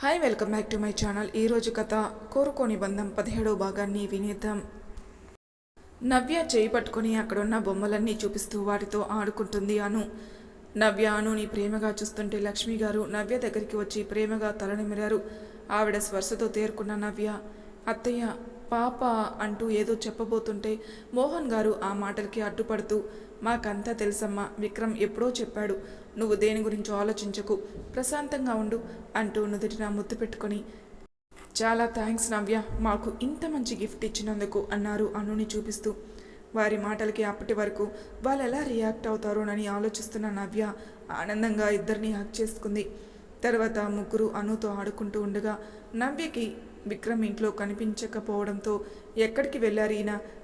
Hi welcome back to my channel ఈరోజు కథ కోరుకోని బంధం పదిహేడవ భాగాన్ని వినేద్దాం. నవ్య చేయి పట్టుకొని అక్కడున్న బొమ్మలన్నీ చూపిస్తూ వాటితో ఆడుకుంటుంది అను. నవ్య అనుని ప్రేమగా చూస్తుంటే లక్ష్మి గారు నవ్య దగ్గరికి వచ్చి ప్రేమగా తలనిమిరారు ఆవిడ స్పర్శతో తేరుకున్న నవ్య అత్తయ్య పాప అంటూ ఏదో చెప్పబోతుంటే మోహన్ గారు ఆ మాటలకి అడ్డుపడుతూ మాకంతా తెలుసమ్మా. విక్రమ్ ఎప్పుడో చెప్పాడు నువ్వు దేని గురించి ఆలోచించకు ప్రశాంతంగా ఉండు అంటూ నుదుటిన ముద్దు పెట్టుకొని చాలా థ్యాంక్స్ నవ్య మాకు ఇంత మంచి గిఫ్ట్ ఇచ్చినందుకు అన్నారు అనుని చూపిస్తూ. వారి మాటలకి అప్పటి వరకు వాళ్ళు ఎలా రియాక్ట్ అవుతారోనని ఆలోచిస్తున్న నవ్య ఆనందంగా ఇద్దరిని హక్ చేసుకుంది. తర్వాత ముగ్గురు అనుతో ఆడుకుంటూ ఉండగా నవ్యకి విక్రమ్ ఇంట్లో కనిపించకపోవడంతో ఎక్కడికి వెళ్ళారు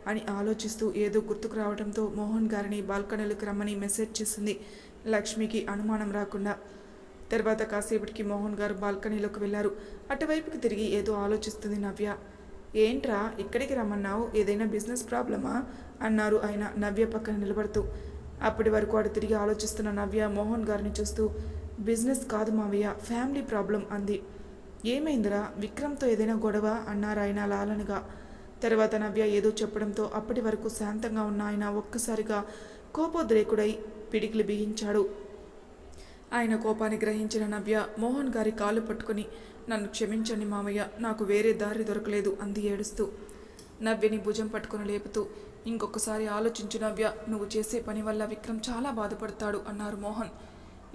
అని ఆలోచిస్తూ ఏదో గుర్తుకు రావడంతో మోహన్ గారిని బాల్కనీలకు రమ్మని మెసేజ్ చేసింది లక్ష్మికి అనుమానం రాకుండా. తర్వాత కాసేపటికి మోహన్ గారు బాల్కనీలోకి వెళ్ళారు. అటువైపుకి తిరిగి ఏదో ఆలోచిస్తుంది నవ్య. ఏంట్రా ఇక్కడికి రమ్మన్నావు? ఏదైనా బిజినెస్ ప్రాబ్లమా? అన్నారు ఆయన నవ్య పక్కన నిలబడుతూ. అప్పటి వరకు అటు తిరిగి ఆలోచిస్తున్న నవ్య మోహన్ గారిని చూస్తూ బిజినెస్ కాదు మావయ్య ఫ్యామిలీ ప్రాబ్లం అంది. ఏమైందిరా? విక్రమ్తో ఏదైనా గొడవ? అన్నారు ఆయన లాలనగా. తర్వాత నవ్య ఏదో చెప్పడంతో అప్పటి వరకు శాంతంగా ఉన్న ఆయన ఒక్కసారిగా కోపోద్రేకుడై పిడికిలు బిగించాడు. ఆయన కోపాన్ని గ్రహించిన నవ్య మోహన్ గారి కాళ్ళు పట్టుకుని నన్ను క్షమించండి మామయ్య నాకు వేరే దారి దొరకలేదు అంది ఏడుస్తూ. నవ్యని భుజం పట్టుకుని లేపుతూ ఇంకొకసారి ఆలోచించు నవ్య నువ్వు చేసే పని వల్ల విక్రమ్ చాలా బాధపడతాడు అన్నారు మోహన్.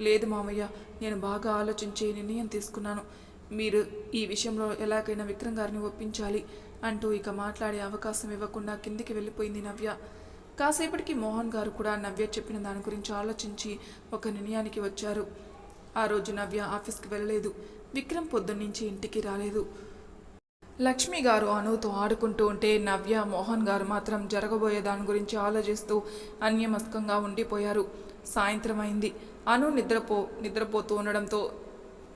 లేదు మామయ్య నేను బాగా ఆలోచించి నిర్ణయం తీసుకున్నాను. మీరు ఈ విషయంలో ఎలాగైనా విక్రమ్ గారిని ఒప్పించాలి అంటూ ఇక మాట్లాడే అవకాశం ఇవ్వకుండా కిందికి వెళ్ళిపోయింది నవ్య. కాసేపటికి మోహన్ గారు కూడా నవ్య చెప్పిన దాని గురించి ఆలోచించి ఒక నిర్ణయానికి వచ్చారు. ఆ రోజు నవ్య ఆఫీస్కి వెళ్ళలేదు. విక్రమ్ పొద్దున్నుంచి ఇంటికి రాలేదు. లక్ష్మి గారు అనుతో ఆడుకుంటూ ఉంటే నవ్య మోహన్ గారు మాత్రం జరగబోయే దాని గురించి ఆలోచిస్తూ అన్యమస్కంగా ఉండిపోయారు. సాయంత్రం అయింది. అను నిద్రపో నిద్రపోతూ ఉండడంతో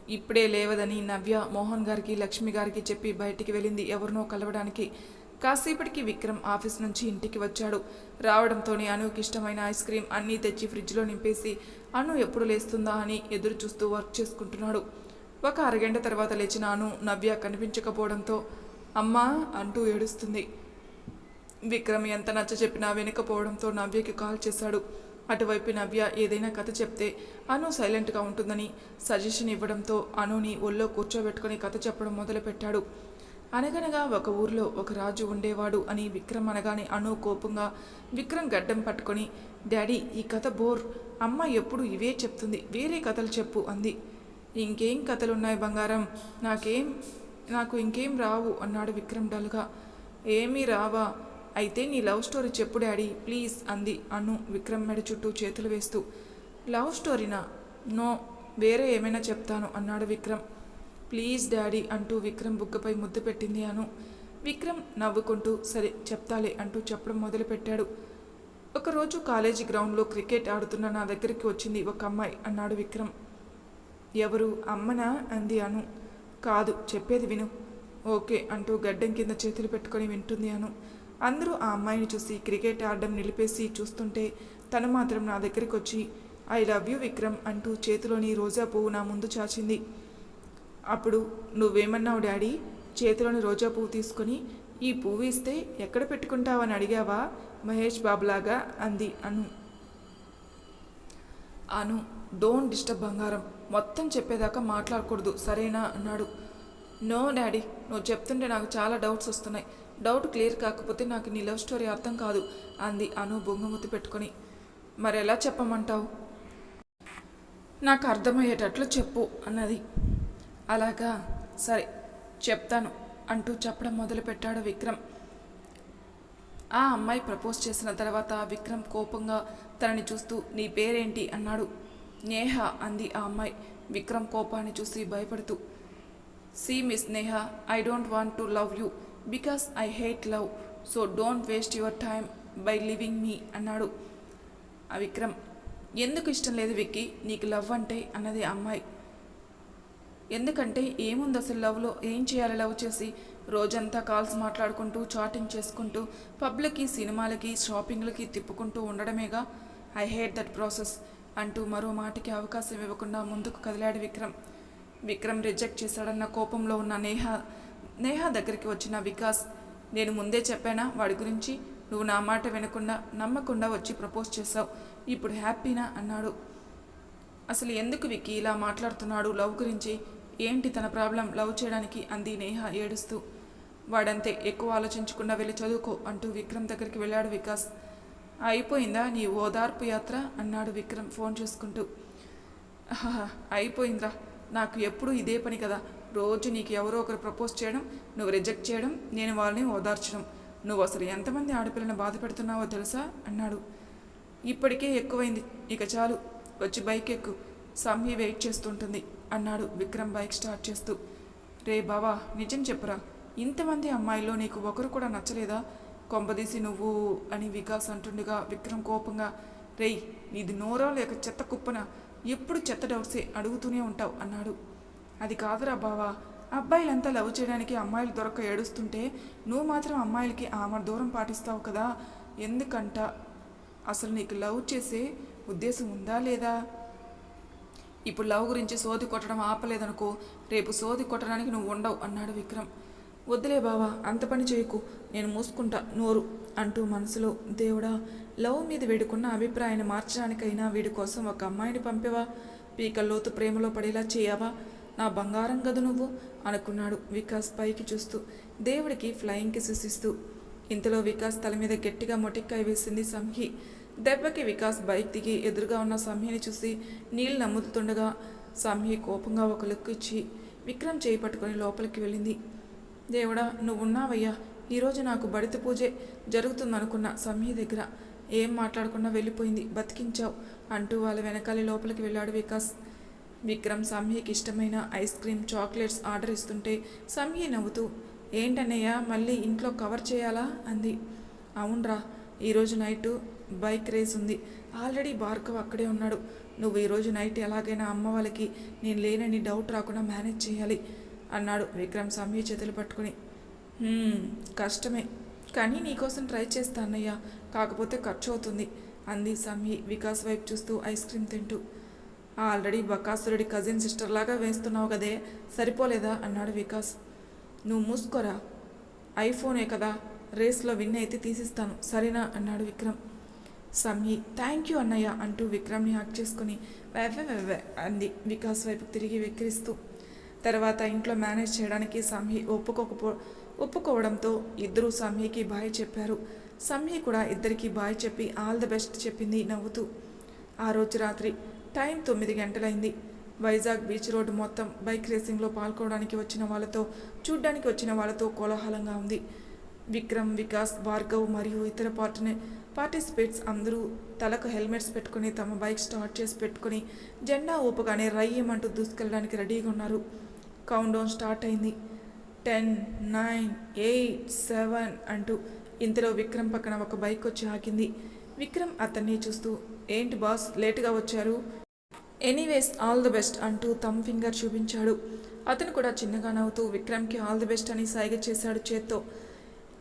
ఇప్పుడే లేవదని నవ్య మోహన్ గారికి లక్ష్మి గారికి చెప్పి బయటికి వెళ్ళింది ఎవరినో కలవడానికి. కాసేపటికి విక్రమ్ ఆఫీస్ నుంచి ఇంటికి వచ్చాడు. రావడంతోనే అనుకి ఇష్టమైన ఐస్ క్రీమ్ అన్నీ తెచ్చి ఫ్రిడ్జ్లో నింపేసి అను ఎప్పుడు లేస్తుందా అని ఎదురు చూస్తూ వర్క్ చేసుకుంటున్నాడు. ఒక అరగంట తర్వాత లేచిన అను నవ్య కనిపించకపోవడంతో అమ్మా అంటూ ఏడుస్తుంది. విక్రమ్ ఎంత నచ్చ చెప్పినా వినకపోవడంతో నవ్యకి కాల్ చేశాడు. అటువైపు నవ్య ఏదైనా కథ చెప్తే అను సైలెంట్గా ఉంటుందని సజెషన్ ఇవ్వడంతో అనుని ఒళ్ళో కూర్చోబెట్టుకుని కథ చెప్పడం మొదలుపెట్టాడు. అనగనగా ఒక ఊర్లో ఒక రాజు ఉండేవాడు అని విక్రమ్ అనగానే అను కోపంగా విక్రమ్ గడ్డం పట్టుకొని డాడీ ఈ కథ బోర్. అమ్మ ఎప్పుడు ఇవే చెప్తుంది. వేరే కథలు చెప్పు అంది. ఇంకేం కథలున్నాయి బంగారం? నాకేం నాకు ఇంకేం రావు అన్నాడు విక్రమ్ డల్గా. ఏమీ రావా? అయితే నీ లవ్ స్టోరీ చెప్పు డాడీ. ప్లీజ్ అంది అను విక్రమ్ మెడ చుట్టూ చేతులు వేస్తూ. లవ్ స్టోరీనా? నో వేరే ఏమైనా చెప్తాను అన్నాడు విక్రమ్. ప్లీజ్ డాడీ అంటూ విక్రమ్ బుగ్గపై ముద్దు పెట్టింది అను. విక్రమ్ నవ్వుకుంటూ సరే చెప్తాలే అంటూ చెప్పడం మొదలుపెట్టాడు. ఒకరోజు కాలేజీ గ్రౌండ్లో క్రికెట్ ఆడుతున్న నా దగ్గరికి వచ్చింది ఒక అమ్మాయి అన్నాడు విక్రమ్. ఎవరు అమ్మనా? అంది అను. కాదు చెప్పేది విను. ఓకే అంటూ గడ్డం కింద చేతులు పెట్టుకొని వింటుంది అను. అందరూ ఆ అమ్మాయిని చూసి క్రికెట్ ఆడడం నిలిపేసి చూస్తుంటే తను మాత్రం నా దగ్గరికి వచ్చి ఐ లవ్ యూ విక్రమ్ అంటూ చేతిలోని రోజా పువ్వు నా ముందు చాచింది. అప్పుడు నువ్వేమన్నావు డాడీ? చేతిలోని రోజా పువ్వు తీసుకొని ఈ పువ్వు ఇస్తే ఎక్కడ పెట్టుకుంటావని అడిగావా? మహేష్ బాబులాగా అంది అను. అను డోంట్ డిస్టర్బ్ బంగారం. మొత్తం చెప్పేదాకా మాట్లాడకూడదు సరేనా? అన్నాడు. నో డాడీ నువ్వు చెప్తుంటే నాకు చాలా డౌట్స్ వస్తున్నాయి. డౌట్ క్లియర్ కాకపోతే నాకు నీ లవ్ స్టోరీ అర్థం కాదు అంది అను బొంగముతి పెట్టుకొని. మరి ఎలా చెప్పమంటావు? నాకు అర్థమయ్యేటట్లు చెప్పు అన్నది. అలాగా సరే చెప్తాను అంటూ చెప్పడం మొదలుపెట్టాడు విక్రమ్. ఆ అమ్మాయి ప్రపోజ్ చేసిన తర్వాత విక్రమ్ కోపంగా తనని చూస్తూ నీ పేరేంటి? అన్నాడు. నేహ అంది ఆ అమ్మాయి. విక్రమ్ కోపాన్ని చూసి భయపడుతూ see miss Neha I don't want to love you because I hate love so don't waste your time by living me అన్నాడు. ఆ విక్రమ్ ఎందుకు ఇష్టం లేదు విక్కీ? నీకు లవ్ అంటే? అన్నది ఆ అమ్మాయి. ఎందుకంటే ఏముంది అసలు లవ్లో? ఏం చేయాలి లవ్ చేసి? రోజంతా కాల్స్ మాట్లాడుకుంటూ చాటింగ్ చేసుకుంటూ పబ్లిక్కి సినిమాలకి షాపింగ్లకి తిప్పుకుంటూ ఉండడమేగా? ఐ హేట్ దట్ ప్రాసెస్ అంటూ మరో మాటకి అవకాశం ఇవ్వకుండా ముందుకు కదిలాడు విక్రమ్. విక్రమ్ రిజెక్ట్ చేశాడన్న కోపంలో ఉన్న నేహ నేహ దగ్గరికి వచ్చిన వికాస్ నేను ముందే చెప్పానా? వాడి గురించి నువ్వు నా మాట వినకుండా నమ్మకుండా వచ్చి ప్రపోజ్ చేశావు. ఇప్పుడు హ్యాపీనా? అన్నాడు. అసలు ఎందుకు విక్కీ ఇలా మాట్లాడుతున్నాడు? లవ్ గురించి ఏంటి తన ప్రాబ్లం? లవ్ చేయడానికి? అంది నేహ ఏడుస్తూ. వాడంతే ఎక్కువ ఆలోచించకుండా వెళ్ళి చదువుకో అంటూ విక్రమ్ దగ్గరికి వెళ్ళాడు వికాస్. అయిపోయిందా నీ ఓదార్పు యాత్ర? అన్నాడు విక్రమ్ ఫోన్ చూసుకుంటూ. అయిపోయిందిరా. నాకు ఎప్పుడు ఇదే పని కదా. రోజు నీకు ఎవరో ఒకరు ప్రపోజ్ చేయడం నువ్వు రిజెక్ట్ చేయడం నేను వాళ్ళని ఓదార్చడం. నువ్వు అసలు ఎంతమంది ఆడపిల్లని బాధ పెడుతున్నావో తెలుసా? అన్నాడు. ఇప్పటికే ఎక్కువైంది. ఇక చాలు. వచ్చి బైక్ ఎక్కు. సమ్మి వెయిట్ చేస్తుంటుంది. అన్నాడు విక్రమ్ బైక్ స్టార్ట్ చేస్తూ. రే బావా నిజం చెప్పురా. ఇంతమంది అమ్మాయిల్లో నీకు ఒకరు కూడా నచ్చలేదా? కొంపదీసి నువ్వు అని వికాస్ అంటుండగా విక్రమ్ కోపంగా రేయ్ నీది నోరా లేక చెత్త కుప్పన? ఎప్పుడు చెత్త డౌట్సే అడుగుతూనే ఉంటావు అన్నాడు. అది కాదురా బావా అబ్బాయిలంతా లవ్ చేయడానికి అమ్మాయిలు దొరక్క ఏడుస్తుంటే నువ్వు మాత్రం అమ్మాయిలకి ఆమె దూరం పాటిస్తావు కదా? ఎందుకంట? అసలు నీకు లవ్ చేసే ఉద్దేశం ఉందా లేదా? ఇప్పుడు లవ్ గురించి సోది కొట్టడం ఆపలేదనుకో రేపు సోది కొట్టడానికి నువ్వు ఉండవు అన్నాడు విక్రమ్. వద్దులే బావా అంత పని చేయకు. నేను మూసుకుంటా నోరు అంటూ మనసులో దేవుడా లవ్ మీద వీడుకున్న అభిప్రాయాన్ని మార్చడానికైనా వీడి కోసం ఒక అమ్మాయిని పంపేవా? పీకల్లోతు ప్రేమలో పడేలా చేయవా? నా బంగారం గదు నువ్వు? అనుకున్నాడు వికాస్ పైకి చూస్తూ. దేవుడికి ఫ్లయింగ్ కిసెస్ ఇస్తూ. ఇంతలో వికాస్ తల మీద గట్టిగా మొటిక్కాయ వేసింది సంహి. దెబ్బకి వికాస్ బైక్ దిగి ఎదురుగా ఉన్న సంహిని చూసి నీళ్ళు నమ్ముతుండగా సంహి కోపంగా ఒక లుక్ ఇచ్చి విక్రమ్ చేయి పట్టుకొని లోపలికి వెళ్ళింది. దేవుడా నువ్వున్నావయ్యా. ఈరోజు నాకు బడిత పూజే జరుగుతుందనుకున్న సమ్మి దగ్గర. ఏం మాట్లాడకుండా వెళ్ళిపోయింది. బతికించావు అంటూ వాళ్ళ వెనకాల లోపలికి వెళ్ళాడు వికాస్. విక్రమ్ సమ్మికి ఇష్టమైన ఐస్ క్రీమ్ చాక్లెట్స్ ఆర్డర్ ఇస్తుంటే సంహి నవ్వుతూ ఏంటన్నయ్య మళ్ళీ ఇంట్లో కవర్ చేయాలా? అంది. అవునరా ఈరోజు నైట్ బైక్ రేస్ ఉంది. ఆల్రెడీ భార్గవ్ అక్కడే ఉన్నాడు. నువ్వు ఈరోజు నైట్ ఎలాగైనా అమ్మ వాళ్ళకి నేను లేనని డౌట్ రాకుండా మేనేజ్ చేయాలి. అన్నాడు విక్రమ్ సంహి చేతులు పట్టుకుని. కష్టమే. కానీ నీకోసం ట్రై చేస్తా కాకపోతే ఖర్చు అవుతుంది అంది సంహి వికాస్ వైపు చూస్తూ ఐస్ క్రీమ్ తింటూ. ఆల్రెడీ బకాసురుడి కజిన్ సిస్టర్ లాగా వేస్తున్నావు కదే. సరిపోలేదా? అన్నాడు వికాస్. నువ్వు మూసుకోరా? ఐఫోనే కదా. రేస్లో విన్ అయితే తీసిస్తాను. సరేనా? అన్నాడు విక్రమ్. సమ్మి థ్యాంక్ యూ అన్నయ్య అంటూ విక్రమ్ని హ్యాక్ చేసుకుని వెవె వెవె అంది వికాస్ వైపు తిరిగి వెక్కిరిస్తూ. తర్వాత ఇంట్లో మేనేజ్ చేయడానికి సంహి ఒప్పుకోకపో ఒప్పుకోవడంతో ఇద్దరూ సంహికి బాయ్ చెప్పారు. సంహి కూడా ఇద్దరికి బాయ్ చెప్పి ఆల్ ద బెస్ట్ చెప్పింది నవ్వుతూ. ఆ రోజు రాత్రి టైం తొమ్మిది గంటలైంది. వైజాగ్ బీచ్ రోడ్డు మొత్తం బైక్ రేసింగ్లో పాల్గొనడానికి వచ్చిన వాళ్ళతో చూడ్డానికి వచ్చిన వాళ్ళతో కోలాహలంగా ఉంది. విక్రమ్ వికాస్ భార్గవ్ మరియు ఇతర పార్టీ పార్టిసిపేట్స్ అందరూ తలకు హెల్మెట్స్ పెట్టుకుని తమ బైక్ స్టార్ట్ చేసి పెట్టుకుని జెండా ఊపగానే రయ్యమంటూ దూసుకెళ్ళడానికి రెడీగా ఉన్నారు. డౌన్ స్టార్ట్ అయింది. టెన్ నైన్ ఎయిట్ సెవెన్ అంటూ ఇంతలో విక్రమ్ పక్కన ఒక బైక్ వచ్చి ఆగింది. విక్రమ్ అతన్ని చూస్తూ ఏంటి బాస్ లేటుగా వచ్చారు? ఎనీవేస్ ఆల్ ది బెస్ట్ అంటూ తమ్ ఫింగర్ చూపించాడు. అతను కూడా చిన్నగా నవ్వుతూ విక్రమ్కి ఆల్ ది బెస్ట్ అని సైగ చేశాడు చేత్తో.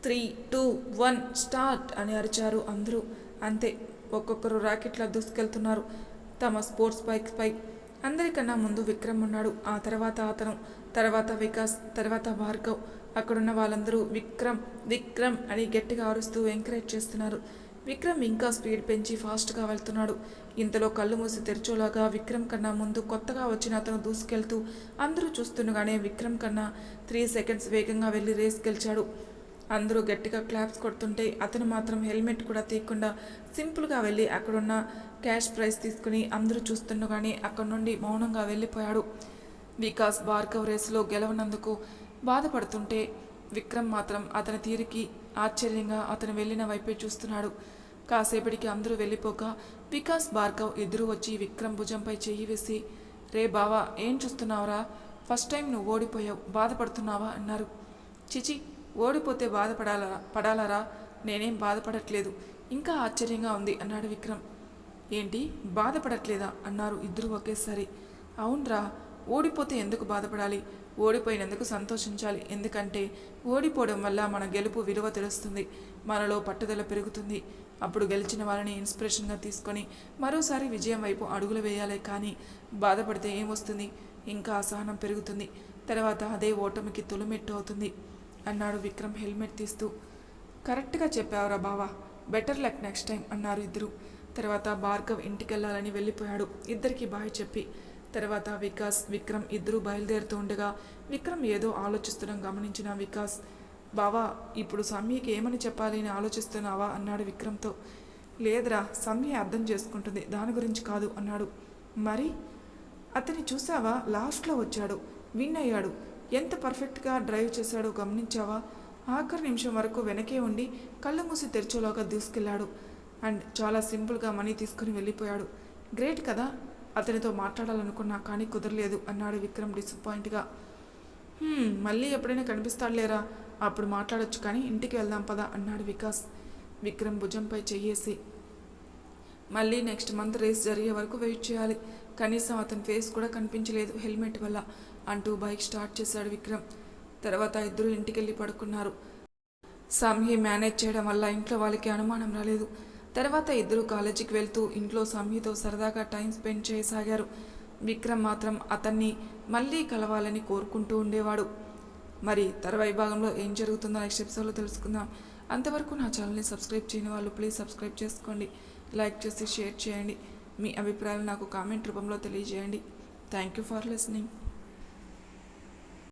త్రీ టూ వన్ స్టార్ట్ అని అరిచారు అందరూ. అంతే ఒక్కొక్కరు రాకెట్లా దూసుకెళ్తున్నారు. తమ స్పోర్ట్స్ బైక్పై అందరికన్నా ముందు విక్రమ్ ఉన్నాడు. ఆ తర్వాత అతను తర్వాత వికాస్ తర్వాత భార్గవ్. అక్కడున్న వాళ్ళందరూ విక్రమ్ విక్రమ్ అని గట్టిగా అరుస్తూ ఎంకరేజ్ చేస్తున్నారు. విక్రమ్ ఇంకా స్పీడ్ పెంచి ఫాస్ట్గా వెళ్తున్నాడు. ఇంతలో కళ్ళు మూసి తెరిచోలాగా విక్రమ్ కన్నా ముందు కొత్తగా వచ్చిన అతను దూసుకెళ్తూ అందరూ చూస్తుండగానే విక్రమ్ కన్నా త్రీ సెకండ్స్ వేగంగా వెళ్ళి రేస్ గెలిచాడు. అందరూ గట్టిగా క్లాప్స్ కొడుతుంటే అతను మాత్రం హెల్మెట్ కూడా తీయకుండా సింపుల్గా వెళ్ళి అక్కడున్న క్యాష్ ప్రైజ్ తీసుకుని అందరూ చూస్తుండగానే అక్కడి నుండి మౌనంగా వెళ్ళిపోయాడు. వికాస్ భార్గవ్ రేసులో గెలవనందుకు బాధపడుతుంటే విక్రమ్ మాత్రం అతని తీరికి ఆశ్చర్యంగా అతను వెళ్ళిన వైపే చూస్తున్నాడు. కాసేపటికి అందరూ వెళ్ళిపోగా వికాస్ భార్గవ్ ఎదురు వచ్చి విక్రమ్ భుజంపై చెయ్యి వేసి రే బావా ఏం చూస్తున్నావురా? ఫస్ట్ టైం నువ్వు ఓడిపోయావు బాధపడుతున్నావా? అన్నారు. చిచి ఓడిపోతే బాధపడాలా పడాలరా? నేనేం బాధపడట్లేదు. ఇంకా ఆశ్చర్యంగా ఉంది అన్నాడు విక్రమ్. ఏంటి? బాధపడట్లేదా? అన్నారు ఇద్దరు ఒకేసారి. అవునరా ఓడిపోతే ఎందుకు బాధపడాలి? ఓడిపోయినందుకు సంతోషించాలి. ఎందుకంటే ఓడిపోవడం వల్ల మన గెలుపు విలువ తెలుస్తుంది. మనలో పట్టుదల పెరుగుతుంది. అప్పుడు గెలిచిన వాళ్ళని ఇన్స్పిరేషన్గా తీసుకొని మరోసారి విజయం వైపు అడుగులు వేయాలి కానీ బాధపడితే ఏమొస్తుంది ఇంకా అసహనం పెరుగుతుంది. తర్వాత అదే ఓటమికి తొలిమెట్టు అవుతుంది. అన్నాడు విక్రమ్ హెల్మెట్ తీస్తూ. కరెక్ట్గా చెప్పావురా బావా బెటర్ లక్ నెక్స్ట్ టైం అన్నారు ఇద్దరు. తర్వాత భార్గవ్ ఇంటికి వెళ్ళాలని వెళ్ళిపోయాడు. ఇద్దరికి బాయ్ చెప్పి. తర్వాత వికాస్ విక్రమ్ ఇద్దరు బయలుదేరుతూ ఉండగా విక్రమ్ ఏదో ఆలోచిస్తుండడం గమనించిన వికాస్. బావా ఇప్పుడు సమ్మికి ఏమని చెప్పాలి అని ఆలోచిస్తున్నావా? అన్నాడు విక్రమ్తో. లేదురా సమ్య అర్థం చేసుకుంటుంది. దాని గురించి కాదు అన్నాడు. మరి? అతన్ని చూసావా? లాస్ట్లో వచ్చాడు. విన్ అయ్యాడు. ఎంత పర్ఫెక్ట్గా డ్రైవ్ చేశాడో గమనించావా? ఆఖరి నిమిషం వరకు వెనకే ఉండి కళ్ళు మూసి తెరిచేలోగా దూసుకెళ్ళాడు అండ్ చాలా సింపుల్గా మనీ తీసుకుని వెళ్ళిపోయాడు. గ్రేట్ కదా అతనితో మాట్లాడాలనుకున్నా కానీ కుదరలేదు అన్నాడు విక్రమ్ డిసప్పాయింట్గా. మళ్ళీ ఎప్పుడైనా కనిపిస్తాడులేరా? అప్పుడు మాట్లాడొచ్చు కానీ ఇంటికి వెళ్దాం పదా అన్నాడు వికాస్. విక్రమ్ భుజంపై చెయ్యేసి. మళ్ళీ నెక్స్ట్ మంత్ రేస్ జరిగే వరకు వెయిట్ చేయాలి. కనీసం అతని ఫేస్ కూడా కనిపించలేదు హెల్మెట్ వల్ల. అంటూ బైక్ స్టార్ట్ చేశాడు విక్రమ్. తర్వాత ఇద్దరు ఇంటికెళ్ళి పడుకున్నారు. సామ్హి మేనేజ్ చేయడం వల్ల ఇంట్లో వాళ్ళకి అనుమానం రాలేదు. తర్వాత ఇద్దరు కాలేజీకి వెళ్తూ ఇంట్లో సామ్హితో సరదాగా టైం స్పెండ్ చేయసాగారు. విక్రమ్ మాత్రం అతన్ని మళ్ళీ కలవాలని కోరుకుంటూ ఉండేవాడు. మరి తర్వాయి భాగంలో ఏం జరుగుతుందో నెక్స్ట్ ఎపిసోడ్లో తెలుసుకుందాం. అంతవరకు నా ఛానల్ని సబ్స్క్రైబ్ చేయని వాళ్ళు ప్లీజ్ సబ్స్క్రైబ్ చేసుకోండి. లైక్ చేసి షేర్ చేయండి. మీ అభిప్రాయాలు నాకు కామెంట్ రూపంలో తెలియజేయండి. Thank you for listening.